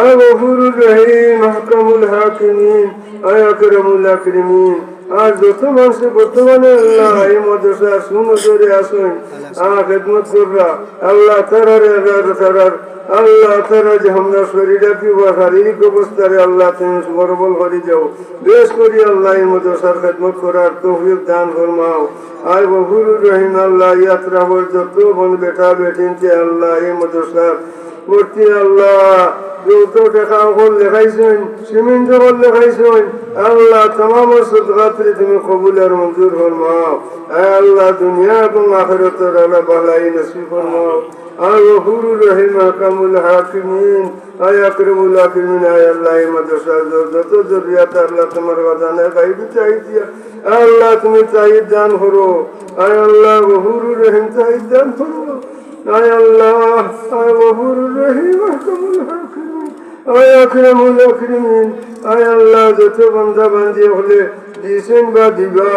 আয় গফুরুর রহিম হাকামুল হাকিমিন, আয় আকরামুল আকরিমিন। আর যত মানুষ বর্তমানে আল্লাহ, এই মদরসা শুনো ধরে আসুন। আমার খেদমত কররা। আল্লাহ তারার তারার, আল্লাহ তারা যে আমরা শরীরে কি বা শারীরিক অবস্থারে আল্লাহ তুমি সবল করে যাও। বেশ করি আল্লাহ এই মদরসার খেদমত করার তৌফিক দান ফরমাও। আয় গফুরুর রহিম, আল্লাহ ইয়াত্রা যত বন বেটা বেটিনতে আল্লাহ এই মদরসার ভর্তি আল্লাহ যৌথ টাকা হল লেখাইছেন সিমেন্ট হল লেখাইছেন আল্লাহ তাম সদগাত্রে তুমি কবুল আর মঞ্জুর ফরমাও আল্লাহ, দুনিয়া এবং আখেরতের আল্লাহ বালাই নসিব ফরমাও আয় গফুর রহিম আকামুল হাকিমিন। আয় আকরমুল হাকিমিন, আয় আল্লাহ মাদ্রাসা যত জরুরিয়াত আল্লাহ তোমার বাদানে গাইবি চাই দিয়া। আল্লাহ তুমি চাই দান করো। আয় আল্লাহ গফুর রহিম চাই দান যত বান্দা বান্দি হলে দিছেন বা দিবা,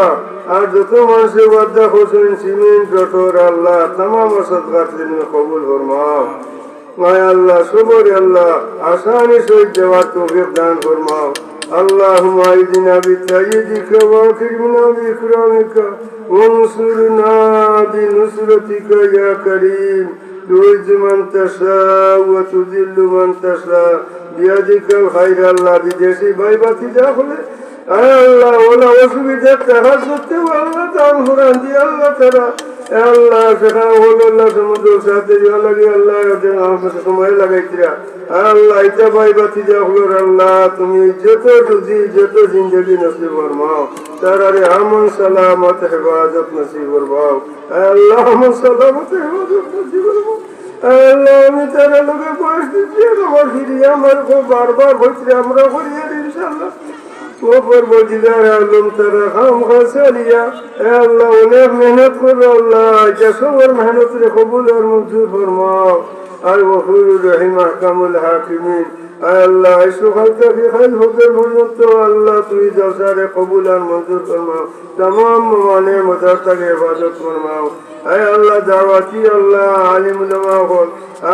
আর যত মানুষের বাদ্দা হোসেন সিমেন্ট রটর আল্লাহ, তামাম কবুল ফরমাও। মায় আল্লাহ, সবর আল্লাহ আসানি সহিত দেওয়ার দান ফরমাও। اللهم اهدنا بتأييدك واكرمنا بإكرامك وانصرنا بنصرتك يا كريم تعز من تشاء وتذل من تشاء بيدك الخير الله বিদেশি ভাই বাতি দাখলে আল্লাহ ওলা অসুবিধা টাকা সত্ত্বেও আল্লাহ দান করান দিয়ে আল্লাহ তারা আল্লাহ, সেখানে হল আল্লাহ, সমুদ্র সাথে যাওয়া লাগে আল্লাহ সময় লাগাইছিলা। আল্লাহ এটা ভাই বাতি যা হলো আল্লাহ তুমি যত রুজি যত জিন্দগি নসিব ফরমাও। তার আরে আমন সালামত, হেফাজত নসিব ফরমাও। আল্লাহ আমন সালামত, হেফাজত নসিব আল্লাহ, আমি তারা লোকে বয়স দিচ্ছি, আমার ফিরিয়ে, আমার বারবার আমরা করি ওপর বজিদার আলম তারা খাম খাসালিয়া এ আল্লাহ, অনেক মেহনত করো আল্লাহ। এটা সবার মেহনত রে, কবুল আর মঞ্জুর ফরমাও আর গফুর রহিম আহকামুল হাকিমিন। আয় আল্লাহ, এই সকাল থেকে খাইল হতে পর্যন্ত আল্লাহ তুই জলসারে কবুল আর মঞ্জুর ফরমাও তমাম মানে মদারটাকে হেফাজত ফরমাও। আয় আল্লাহ, দাওয়াতি আল্লাহ, আলিম উলামা হল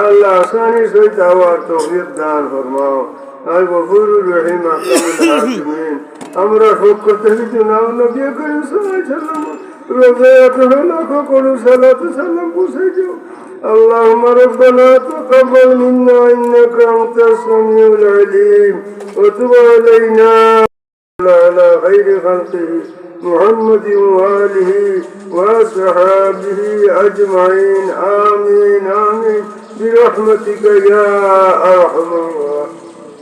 আল্লাহ আসানি সহিত আওয়ার তৌফিক দান ফরমাও। আর গফুর রহিম আহকামুল হাকিমিন। আমরা ভোগ করতে কিছু নাম নবী করিম সাল্লাম রোজা আঠারো লাখ করু সালাত সালাম বসে যাও اللهم ربنا تقبل منا انك انت السميع العليم وتب علينا على خير خلقه محمد واله وصحابه اجمعين امين امين برحمتك يا ارحم